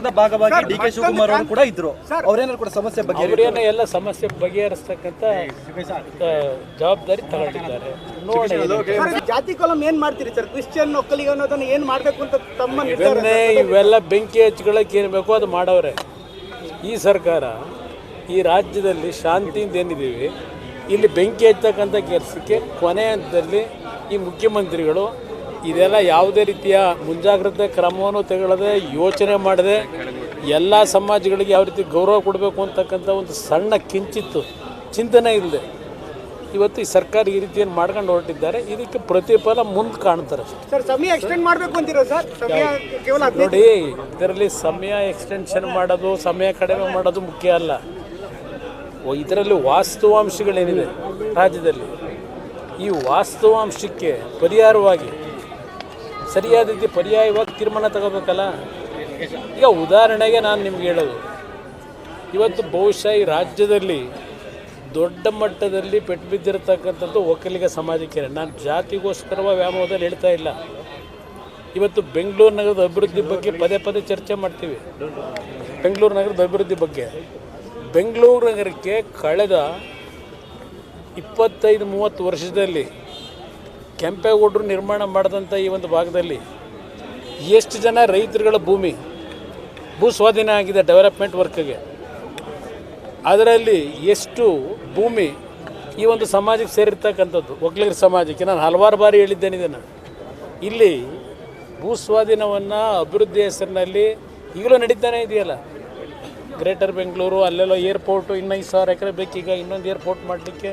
ಸರ್ಕಾರದ ಭಾಗವಾಗಿ D K Shivakumar ಅವರು ಕೂಡ ಇದ್ರು. ಅವರೇನಾದ್ರು ಕೂಡ ಸಮಸ್ಯೆ ಬಗ್ಗೆ ಅವರೇನೋ ಎಲ್ಲ ಸಮಸ್ಯೆ ಬಗೆಹರಿಸ್ತಕ್ಕಂಥ ಆ, ಜವಾಬ್ದಾರಿ ತಗೊಂಡಿದ್ದಾರೆ. ಜಾತಿ ಕಾಲಂ ಏನ್ ಮಾಡ್ತೀರಿ ಸರ್? ಕ್ರಿಶ್ಚಿಯನ್ ಒಕ್ಕಲಿಗ ಅನ್ನೋದನ್ನ ಏನ್ ಮಾಡ್ಬೇಕು ಅಂತ ತಮ್ಮ ಇವೆಲ್ಲ ಬೆಂಕಿ ಹಚ್ಕೊಳ್ಳೋಕೆ ಏನು ಬೇಕೋ ಅದು ಮಾಡವ್ರೆ ಈ ಸರ್ಕಾರ ಈ ರಾಜ್ಯದಲ್ಲಿ ಶಾಂತಿಯಿಂದ ಏನಿದ್ದೀವಿ ಇಲ್ಲಿ ಬೆಂಕಿ ಹಚ್ಚತಕ್ಕಂಥ ಕೆಲಸಕ್ಕೆ ಕೊನೆ ಹಂತದಲ್ಲಿ ಈ ಮುಖ್ಯಮಂತ್ರಿಗಳು ಇದೆಲ್ಲ ಯಾವುದೇ ರೀತಿಯ ಮುಂಜಾಗ್ರತೆ ಕ್ರಮವನ್ನು ತೆಗೊಳ್ಳದೆ ಯೋಚನೆ ಮಾಡದೆ ಎಲ್ಲ ಸಮಾಜಗಳಿಗೆ ಯಾವ ರೀತಿ ಗೌರವ ಕೊಡಬೇಕು ಅಂತಕ್ಕಂಥ ಒಂದು ಸಣ್ಣ ಕಿಂಚಿತ್ತು ಚಿಂತನೆ ಇಲ್ಲದೆ. ಇವತ್ತು ಈ ಸರ್ಕಾರ ಈ ರೀತಿಯನ್ನು ಮಾಡ್ಕೊಂಡು ಹೊರಟಿದ್ದಾರೆ. ಇದಕ್ಕೆ ಪ್ರತಿಫಲ ಮುಂದೆ ಕಾಣ್ತಾರೆ. ನೋಡಿ ಇದರಲ್ಲಿ ಸಮಯ ಎಕ್ಸ್ಟೆನ್ಷನ್ ಮಾಡೋದು ಸಮಯ ಕಡಿಮೆ ಮಾಡೋದು ಮುಖ್ಯ ಅಲ್ಲ. ಇದರಲ್ಲಿ ವಾಸ್ತವಾಂಶಗಳೇನಿದೆ ರಾಜ್ಯದಲ್ಲಿ? ಈ ವಾಸ್ತವಾಂಶಕ್ಕೆ ಪರಿಹಾರವಾಗಿ ಸರಿಯಾದ ರೀತಿ ಪರ್ಯಾಯವಾಗಿ ತೀರ್ಮಾನ ತಗೋಬೇಕಲ್ಲ? ಈಗ ಉದಾಹರಣೆಗೆ ನಾನು ನಿಮ್ಗೆ ಹೇಳೋದು. ಇವತ್ತು ಬಹುಶಃ ಈ ರಾಜ್ಯದಲ್ಲಿ ದೊಡ್ಡ ಮಟ್ಟದಲ್ಲಿ ಪೆಟ್ಟು ಬಿದ್ದಿರತಕ್ಕಂಥದ್ದು ಒಕ್ಕಲಿಗ ಸಮಾಜಕ್ಕೆ ನಾನು ಜಾತಿಗೋಸ್ಕರ ವ್ಯಾಮೋಹದಲ್ಲಿ ಹೇಳ್ತಾ ಇಲ್ಲ. ಇವತ್ತು ಬೆಂಗಳೂರು ನಗರದ ಅಭಿವೃದ್ಧಿ ಬಗ್ಗೆ ಪದೇ ಪದೇ ಚರ್ಚೆ ಮಾಡ್ತೀವಿ. ಬೆಂಗಳೂರು ನಗರದ ಅಭಿವೃದ್ಧಿ ಬಗ್ಗೆ. ಬೆಂಗಳೂರು ನಗರಕ್ಕೆ ಕಳೆದ ಇಪ್ಪತ್ತೈದು, ಮೂವತ್ತು ವರ್ಷದಲ್ಲಿ ಕೆಂಪೇಗೌಡರು ನಿರ್ಮಾಣ ಮಾಡಿದಂಥ ಈ ಒಂದು ಭಾಗದಲ್ಲಿ ಎಷ್ಟು ಜನ ರೈತರುಗಳ ಭೂಮಿ ಭೂ ಸ್ವಾಧೀನ ಆಗಿದೆ ಡೆವಲಪ್ಮೆಂಟ್ ವರ್ಕ್ಗೆ. ಅದರಲ್ಲಿ ಎಷ್ಟು ಭೂಮಿ ಈ ಒಂದು ಸಮಾಜಕ್ಕೆ ಸೇರಿರ್ತಕ್ಕಂಥದ್ದು, ಒಕ್ಕಲಿಗರ ಸಮಾಜಕ್ಕೆ. ನಾನು ಹಲವಾರು ಬಾರಿ ಹೇಳಿದ್ದೇನೆ ಇದನ್ನು. ಇಲ್ಲಿ ಭೂ ಸ್ವಾಧೀನವನ್ನು ಅಭಿವೃದ್ಧಿ ಹೆಸರಿನಲ್ಲಿ ಈಗಲೂ ನಡೀತಾನೆ ಇದೆಯಲ್ಲ? ಗ್ರೇಟರ್ ಬೆಂಗಳೂರು, ಅಲ್ಲೆಲ್ಲೋ ಏರ್ಪೋರ್ಟು, ಇನ್ನೂ ಐದು ಸಾವಿರ ಎಕರೆ ಬೇಕೀಗ ಇನ್ನೊಂದು ಏರ್ಪೋರ್ಟ್ ಮಾಡಲಿಕ್ಕೆ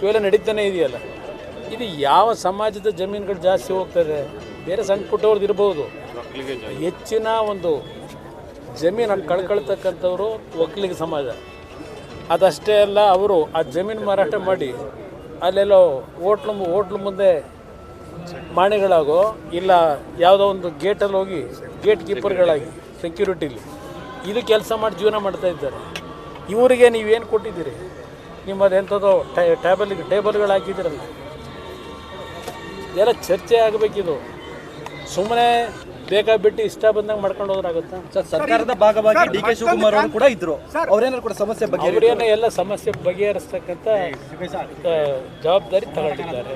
ಇವೆಲ್ಲ ನಡೀತಾನೆ ಇದೆಯಲ್ಲ? ಇದು ಯಾವ ಸಮಾಜದ ಜಮೀನುಗಳು ಜಾಸ್ತಿ ಹೋಗ್ತದೆ? ಬೇರೆ ಸಣ್ಣ ಪುಟ್ಟವ್ರದ್ದು ಇರ್ಬೋದು. ಹೆಚ್ಚಿನ ಒಂದು ಜಮೀನು ಕಳ್ಕೊಳ್ತಕ್ಕಂಥವ್ರು ಒಕ್ಕಲಿಗ ಸಮಾಜ. ಅದಷ್ಟೇ ಅಲ್ಲ ಅವರು ಆ ಜಮೀನು ಮಾರಾಟ ಮಾಡಿ ಅಲ್ಲೆಲ್ಲೋ ಹೋಟ್ಲು ಹೋಟ್ಲು ಮುಂದೆ ಮಾಣಿಗಳಾಗೋ ಇಲ್ಲ ಯಾವುದೋ ಒಂದು ಗೇಟಲ್ಲಿ ಹೋಗಿ ಗೇಟ್ ಕೀಪರ್ಗಳಾಗಿ ಸೆಕ್ಯೂರಿಟಿಲಿ ಇದು ಕೆಲಸ ಮಾಡಿ ಜೀವನ ಮಾಡ್ತಾ ಇದ್ದಾರೆ. ಇವರಿಗೆ ನೀವೇನು ಕೊಟ್ಟಿದ್ದೀರಿ? ನಿಮ್ಮದು ಎಂಥದೋ ಟ್ಯಾಬಲ್ ಟೇಬಲ್ಗಳು ಹಾಕಿದ್ದೀರಲ್ಲ ಇದೆಲ್ಲ ಚರ್ಚೆ ಆಗಬೇಕಿದು. ಸುಮ್ಮನೆ ಬೇಕಾಗ್ಬಿಟ್ಟು ಇಷ್ಟ ಬಂದಂಗೆ ಮಾಡ್ಕೊಂಡು ಹೋದ್ರಾಗುತ್ತಾ ಸರ್ ಸರ್ಕಾರದ ಭಾಗವಾಗಿ ಡಿ ಕೆ ಶಿವಕುಮಾರ್ ಅವರು ಕೂಡ ಇದ್ರು. ಅವ್ರೇನಾದ್ರು ಕೂಡ ಸಮಸ್ಯೆ ಬಗ್ಗೆ ಅವರೇನೋ ಎಲ್ಲ ಸಮಸ್ಯೆ ಬಗೆಹರಿಸ್ತಕ್ಕಂಥ ಜವಾಬ್ದಾರಿ ತಗೊಂಡಿದ್ದಾರೆ.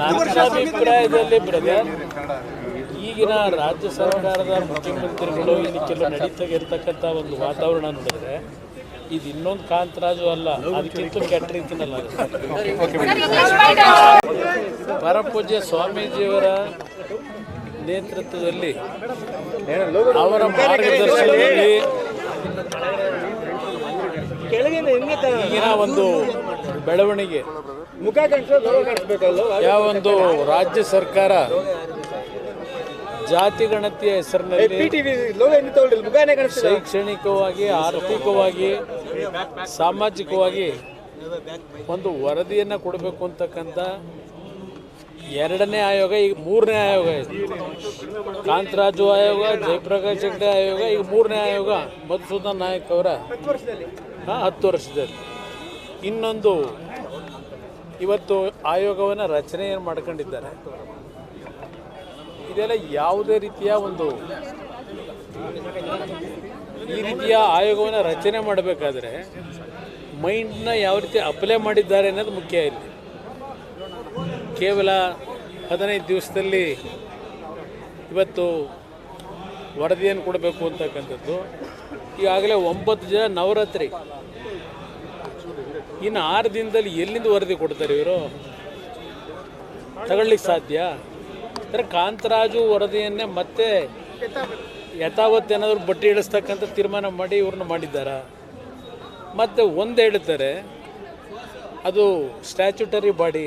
ನನ್ನ ಅಭಿಪ್ರಾಯದಲ್ಲಿ ಬ್ರದರ್ ಈಗಿನ ರಾಜ್ಯ ಸರ್ಕಾರದ ಮುಖ್ಯಮಂತ್ರಿಗಳು ಇಲ್ಲಿ ಕೆಲವು ನಡೀತಾ ಇರ್ತಕ್ಕಂಥ ಒಂದು ವಾತಾವರಣ ನೋಡಿದ್ರೆ ಇದು ಇನ್ನೊಂದು ಕಾಂತರಾಜು ಅಲ್ಲ ಅದಕ್ಕಿಂತ ಕೆಟ್ಟ ರೀತಿನಲ್ಲ. ಪರಪೂಜ್ಯ ಸ್ವಾಮೀಜಿಯವರ ನೇತೃತ್ವದಲ್ಲಿ ಅವರ ಮಾರ್ಗದರ್ಶನದಲ್ಲಿ ಈಗಿನ ಒಂದು ಬೆಳವಣಿಗೆ ಯಾವ ಒಂದು ರಾಜ್ಯ ಸರ್ಕಾರ ಜಾತಿ ಗಣತಿಯ ಹೆಸರಿನಲ್ಲಿ ಶೈಕ್ಷಣಿಕವಾಗಿ ಆರ್ಥಿಕವಾಗಿ ಸಾಮಾಜಿಕವಾಗಿ ಒಂದು ವರದಿಯನ್ನು ಕೊಡಬೇಕು ಅಂತಕ್ಕಂಥ ಎರಡನೇ ಆಯೋಗ, ಈಗ ಮೂರನೇ ಆಯೋಗ ಕಾಂತರಾಜು ಆಯೋಗ, ಜಯಪ್ರಕಾಶ್ ಹೆಗ್ಡೆ ಆಯೋಗ, ಈಗ ಮೂರನೇ ಆಯೋಗ, ಮಧುಸೂದನ್ ನಾಯಕ್ ಅವರ ಹತ್ತು ವರ್ಷದಲ್ಲಿ. ಇನ್ನೊಂದು ಇವತ್ತು ಆಯೋಗವನ್ನು ರಚನೆಯನ್ನು ಮಾಡ್ಕೊಂಡಿದ್ದಾರೆ? ಇದೆಲ್ಲ ಯಾವುದೇ ರೀತಿಯ ಒಂದು ಈ ರೀತಿಯ ಆಯೋಗವನ್ನು ರಚನೆ ಮಾಡಬೇಕಾದ್ರೆ ಮೈಂಡ್ನ ಯಾವ ರೀತಿ ಅಪ್ಲೈ ಮಾಡಿದ್ದಾರೆ ಅನ್ನೋದು ಮುಖ್ಯ ಇಲ್ಲಿ. ಕೇವಲ ಹದಿನೈದು ದಿವಸದಲ್ಲಿ ಇವತ್ತು ವರದಿಯನ್ನು ಕೊಡಬೇಕು ಅಂತಕ್ಕಂಥದ್ದು. ಈಗಾಗಲೇ ಒಂಬತ್ತು ಜನ ನವರಾತ್ರಿ. ಇನ್ನು ಆರು ದಿನದಲ್ಲಿ ಎಲ್ಲಿಂದ ವರದಿ ಕೊಡ್ತಾರೆ ಇವರು? ತಗೊಳ್ಳಿಕ್ಕೆ ಸಾಧ್ಯ? ಅಂದರೆ ಕಾಂತರಾಜು ವರದಿಯನ್ನೇ ಮತ್ತೆ ಯಥಾವತ್ ಏನಾದರೂ ಬಟ್ಟೆ ಇಳಿಸ್ತಕ್ಕಂಥ ತೀರ್ಮಾನ ಮಾಡಿ ಇವ್ರನ್ನ ಮಾಡಿದ್ದಾರಾ? ಮತ್ತು ಒಂದು ಹೇಳ್ತಾರೆ, ಅದು ಸ್ಟ್ಯಾಚುಟರಿ ಬಾಡಿ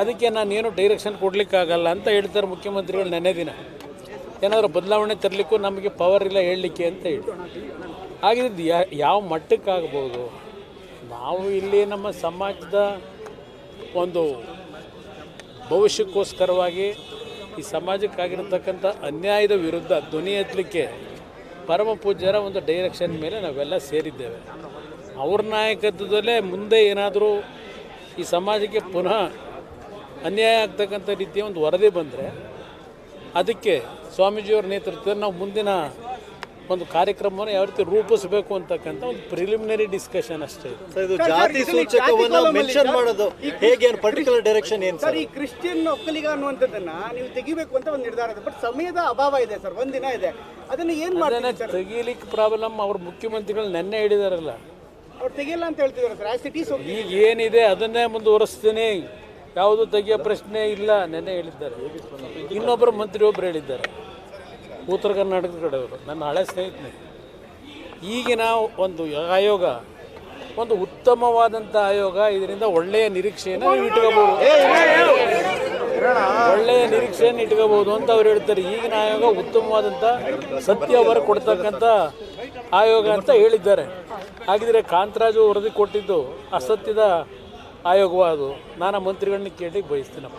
ಅದಕ್ಕೆ ನಾನೇನು ಡೈರೆಕ್ಷನ್ ಕೊಡಲಿಕ್ಕಾಗಲ್ಲ ಅಂತ ಹೇಳ್ತಾರೆ ಮುಖ್ಯಮಂತ್ರಿಗಳು ನೆನೆ ದಿನ. ಏನಾದರೂ ಬದಲಾವಣೆ ತರಲಿಕ್ಕೂ ನಮಗೆ ಪವರ್ ಇಲ್ಲ ಹೇಳಲಿಕ್ಕೆ ಅಂತ ಹೇಳಿ. ಹಾಗಿದ್ದು ಯಾವ ಮಟ್ಟಕ್ಕಾಗ್ಬೋದು? ನಾವು ಇಲ್ಲಿ ನಮ್ಮ ಸಮಾಜದ ಒಂದು ಭವಿಷ್ಯಕ್ಕೋಸ್ಕರವಾಗಿ ಈ ಸಮಾಜಕ್ಕಾಗಿರತಕ್ಕಂಥ ಅನ್ಯಾಯದ ವಿರುದ್ಧ ಧ್ವನಿ ಎತ್ತಲಿಕ್ಕೆ ಪರಮ ಪೂಜ್ಯರ ಒಂದು ಡೈರೆಕ್ಷನ್ ಮೇಲೆ ನಾವೆಲ್ಲ ಸೇರಿದ್ದೇವೆ. ಅವ್ರ ನಾಯಕತ್ವದಲ್ಲೇ ಮುಂದೆ ಏನಾದರೂ ಈ ಸಮಾಜಕ್ಕೆ ಪುನಃ ಅನ್ಯಾಯ ಆಗ್ತಕ್ಕಂಥ ರೀತಿಯ ಒಂದು ವರದಿ ಬಂದರೆ ಅದಕ್ಕೆ ಸ್ವಾಮೀಜಿಯವ್ರ ನೇತೃತ್ವದಲ್ಲಿ ನಾವು ಮುಂದಿನ ಒಂದು ಕಾರ್ಯಕ್ರಮವನ್ನು ಯಾವ ರೀತಿ ರೂಪಿಸಬೇಕು ಅಂತಕ್ಕಂಥ ಒಂದು ಪ್ರಿಲಿಮಿನರಿ ಡಿಸ್ಕಷನ್ ಅಷ್ಟೇ. ಇದು. ಸರ್, ಇದು ಜಾತಿ ಸೂಚಕವನ್ನು ಮೆನ್ಷನ್ ಮಾಡೋದು ಹೇಗೆ ಏನು ಪರ್ಟಿಕ್ಯುಲರ್ ಡೈರೆಕ್ಷನ್ ಏನು ಸರ್ ಈ ಕ್ರಿಶ್ಚಿಯನ್ ಒಕ್ಕಲಿಗ ಅನ್ನುವಂಥದ್ದನ್ನ ನೀವು ತೆಗಿಬೇಕು ಅಂತ ಒಂದು ನಿರ್ಧಾರ ಇದೆ. ಬಟ್ ಸಮಯದ ಅಭಾವ ಇದೆ ಸರ್ ಒಂದಿನ ಇದೆ. ಅದನ್ನ ಏನು ಮಾಡ್ತಾರೆ ತೆಗಿಲಿಕ್ಕೆ ಪ್ರಾಬ್ಲಮ್ ಅವ್ರ ಮುಖ್ಯಮಂತ್ರಿಗಳು ನೆನ್ನೆ ಹೇಳಿದಾರಲ್ಲ. ಅವ್ರು ತೆಗಿಯಲ್ಲ ಅಂತ ಹೇಳ್ತಿದ್ದಾರೆ ಸರ್ ಆಸ್ ಇಟ್ ಈಸ್ ಈಗ ಏನಿದೆ ಅದನ್ನೇ ಮುಂದುವರಿಸ್ತೀನಿ. ಯಾವುದು ತೆಗಿಯೋ ಪ್ರಶ್ನೆ ಇಲ್ಲ ನೆನ್ನೆ ಹೇಳಿದ್ದಾರೆ. ಇನ್ನೊಬ್ಬರು ಮಂತ್ರಿ ಒಬ್ಬರು ಹೇಳಿದ್ದಾರೆ. ಉತ್ತರ ಕರ್ನಾಟಕದ ಕಡೆಯವರು ನನ್ನ ಹಳೆ ಸ್ನೇಹಿತನೇ ಈಗಿನ ಒಂದು ಆಯೋಗ ಒಂದು ಉತ್ತಮವಾದಂಥ ಆಯೋಗ ಇದರಿಂದ ಒಳ್ಳೆಯ ನಿರೀಕ್ಷೆಯನ್ನು ನೀವು ಇಟ್ಕೋಬಹುದು. ಒಳ್ಳೆಯ ನಿರೀಕ್ಷೆಯನ್ನು ಇಟ್ಕೋಬಹುದು ಅಂತ ಅವ್ರು ಹೇಳ್ತಾರೆ. ಈಗಿನ ಆಯೋಗ ಉತ್ತಮವಾದಂಥ ಸತ್ಯ ಹೊರ ಕೊಡ್ತಕ್ಕಂಥ ಆಯೋಗ ಅಂತ ಹೇಳಿದ್ದಾರೆ. ಹಾಗಿದ್ರೆ ಕಾಂತರಾಜು ವರದಿ ಕೊಟ್ಟಿದ್ದು ಅಸತ್ಯದ ಆಯೋಗವಾದು ನಾನು ಮಂತ್ರಿಗಳನ್ನ ಕೇಳಿ ಬಯಸ್ತೀನಪ್ಪ.